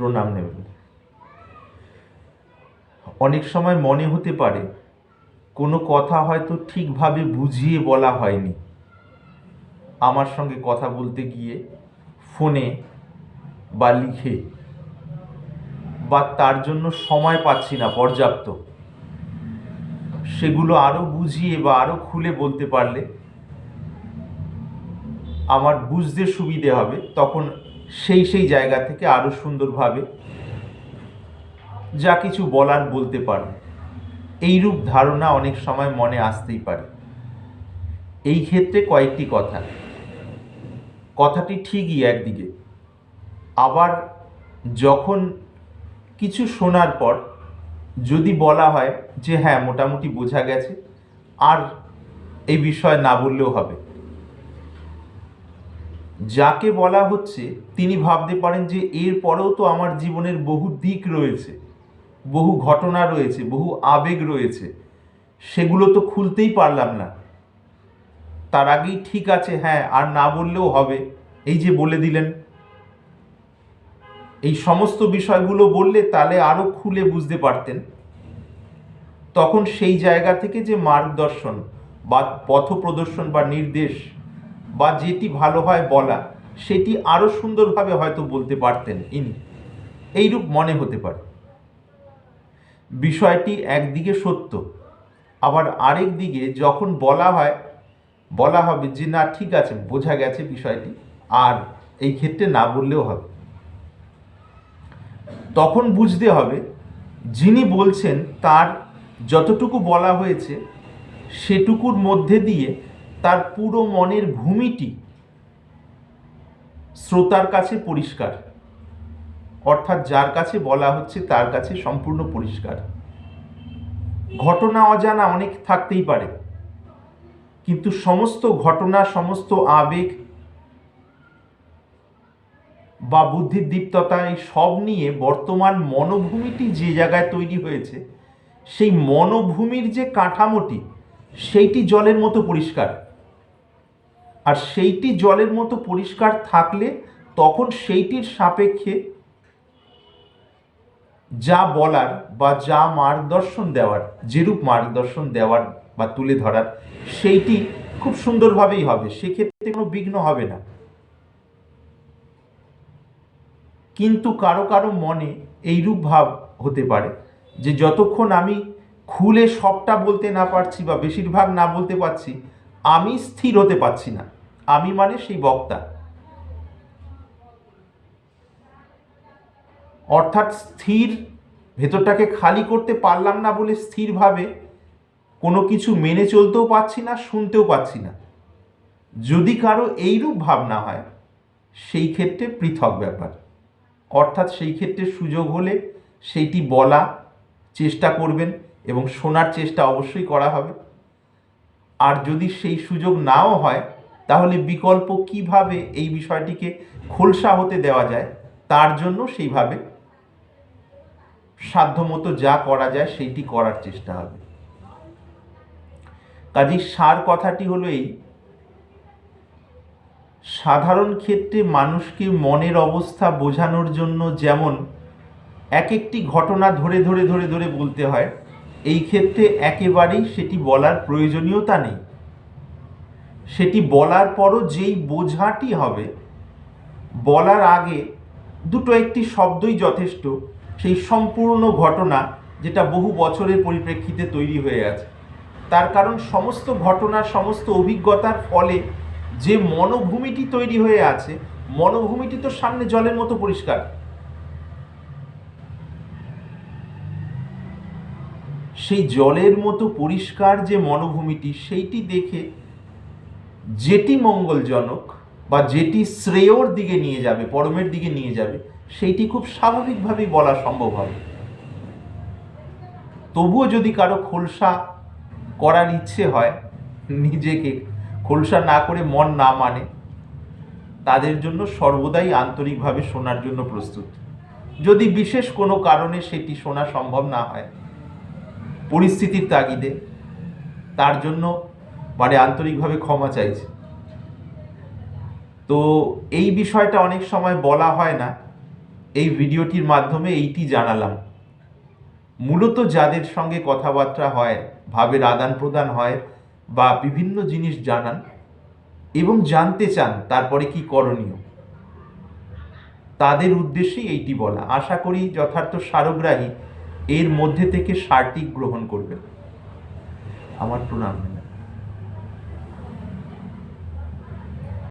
প্রণাম নেবেন। অনেক সময় মনে হতে পারে, কোনো কথা হয়তো ঠিকভাবে বুঝিয়ে বলা হয়নি। আমার সঙ্গে কথা বলতে গিয়ে ফোনে বা লিখে বা তার জন্য সময় পাচ্ছি না পর্যাপ্ত। সেগুলো আরও বুঝিয়ে বা আরও খুলে বলতে পারলে আমার বুঝতে সুবিধে হবে, তখন সেই সেই জায়গা থেকে আরও সুন্দরভাবে যা কিছু বলার বলতে পারবে এইরূপ ধারণা অনেক সময় মনে আসতেই পারে। এই ক্ষেত্রে কয়েকটি কথা। কথাটি ঠিকই একদিকে। আবার যখন কিছু শোনার পর যদি বলা হয় যে হ্যাঁ মোটামুটি বোঝা গেছে, আর এই বিষয়ে না বললেও হবে। যাকে বলা হচ্ছে, তিনি ভাবতে পারেন যে এর পরেও তো আমার জীবনের বহু দিক রয়েছে, বহু ঘটনা রয়েছে, বহু আবেগ রয়েছে। সেগুলো তো খুলতেই পারলাম না। তার আগেই ঠিক আছে হ্যাঁ আর না বললেও হবে। এই যে বলে দিলেন। এই সমস্ত বিষয়গুলো বললে তাহলে আরও খুলে বুঝতে পারতেন। তখন সেই জায়গা থেকে যে মার্গদর্শন বা পথ প্রদর্শন বা নির্দেশ বা যেটি ভালো হয় বলা, সেটি আরও সুন্দরভাবে হয়তো বলতে পারতেন ইনি। এইরূপ মনে হতে পারে। বিষয়টি একদিকে সত্য, আবার আরেক দিকে যখন বলা হয়, বলা হবে যে না, ঠিক আছে, বোঝা গেছে বিষয়টি, আর এই ক্ষেত্রে না বললেও হবে। তখন বুঝতে হবে, যিনি বলছেন তার যতটুকু বলা হয়েছে, সেটুকুর মধ্যে দিয়ে তার পুরো মনের ভূমিটি শ্রোতার কাছে পরিষ্কার। অর্থাৎ যার কাছে বলা হচ্ছে তার কাছে সম্পূর্ণ পরিষ্কার। ঘটনা অজানা অনেক থাকতেই পারে। কিন্তু সমস্ত ঘটনা, সমস্ত আবেগ বা বুদ্ধির দীপ্ততা, এই সব নিয়ে বর্তমান মনোভূমিটি যে জায়গায় তৈরি হয়েছে, সেই মনোভূমির যে কাঠামোটি, সেইটি জলের মতো পরিষ্কার। আর সেইটি জলের মতো পরিষ্কার থাকলে তখন সেইটির সাপেক্ষে যা বলার বা যা মার্গদর্শন দেওয়ার, যেরূপ মার্গদর্শন দেওয়ার বা তুলে ধরার, সেইটি খুব সুন্দরভাবেই হবে। সেক্ষেত্রে কোনো বিঘ্ন হবে না। কিন্তু কারও কারও মনে এইরূপ ভাব হতে পারে যে, যতক্ষণ আমি খুলে সবটা বলতে না পারছি বা বেশিরভাগ না বলতে পারছি আমি স্থির হতে পারছি না। আমি মানে সেই বক্তা। অর্থাৎ স্থির, ভেতরটাকে খালি করতে পারলাম না বলে স্থিরভাবে কোনো কিছু মেনে চলতেও পারছি না, শুনতেও পাচ্ছি না। যদি কারও এইরূপ ভাবনা হয়, সেই ক্ষেত্রে পৃথক ব্যাপার। অর্থাৎ সেই ক্ষেত্রে সুযোগ হলে সেইটি বলা, চেষ্টা করবেন এবং শোনার চেষ্টা অবশ্যই করা হবে। আর যদি সেই সুযোগ নাও হয়, তাহলে বিকল্প কীভাবে এই বিষয়টিকে খোলসা হতে দেওয়া যায়, তার জন্য সেইভাবে সাধ্যমতো যা করা যায় সেইটি করার চেষ্টা হবে। কাজেই সার কথাটি হলো এই, সাধারণ ক্ষেত্রে মানুষকে মনের অবস্থা বোঝানোর জন্য যেমন এক একটি ঘটনা ধরে ধরে ধরে ধরে বলতে হয় এই ক্ষেত্রে একেবারেই সেটি বলার প্রয়োজনীয়তা নেই। সেটি বলার পরও যেই বোঝাটি হবে, বলার আগে দুটো একটি শব্দই যথেষ্ট, সেই সম্পূর্ণ ঘটনা যেটা বহু বছরের পরিপ্রেক্ষিতে তৈরি হয়ে আছে। তার কারণ সমস্ত ঘটনার সমস্ত অভিজ্ঞতার ফলে যে মনোভূমিটি তৈরি হয়ে আছে, মনোভূমিটি তো সামনে জলের মতো পরিষ্কার। সেই জলের মতো পরিষ্কার যে মনোভূমিটি, সেইটি দেখে যেটি মঙ্গলজনক বা যেটি শ্রেয়র দিকে নিয়ে যাবে, পরমের দিকে নিয়ে যাবে, সেইটি খুব স্বাভাবিকভাবেই বলা সম্ভব হবে। তবুও যদি কারও খোলসা করার ইচ্ছে হয়, নিজেকে খোলসা না করে মন না মানে তাদের জন্য সর্বদাই আন্তরিকভাবে শোনার জন্য প্রস্তুত। যদি বিশেষ কোনো কারণে সেটি শোনা সম্ভব না হয় পরিস্থিতির তাগিদে তার জন্য মানে আন্তরিকভাবে ক্ষমা চাইছে। তো এই বিষয়টা অনেক সময় বলা হয় না। এই ভিডিওটির মাধ্যমে এইটি জানালাম। মূলত যাদের সঙ্গে কথাবার্তা হয়, ভাবের আদান প্রদান হয় বা বিভিন্ন জিনিস জানান এবং জানতে চান তারপরে কি করণীয়, তাদের উদ্দেশ্যেই এইটি বলা। আশা করি যথার্থ সারগ্রাহী এর মধ্যে থেকে সারটি গ্রহণ করবেন। আমার প্রণাম।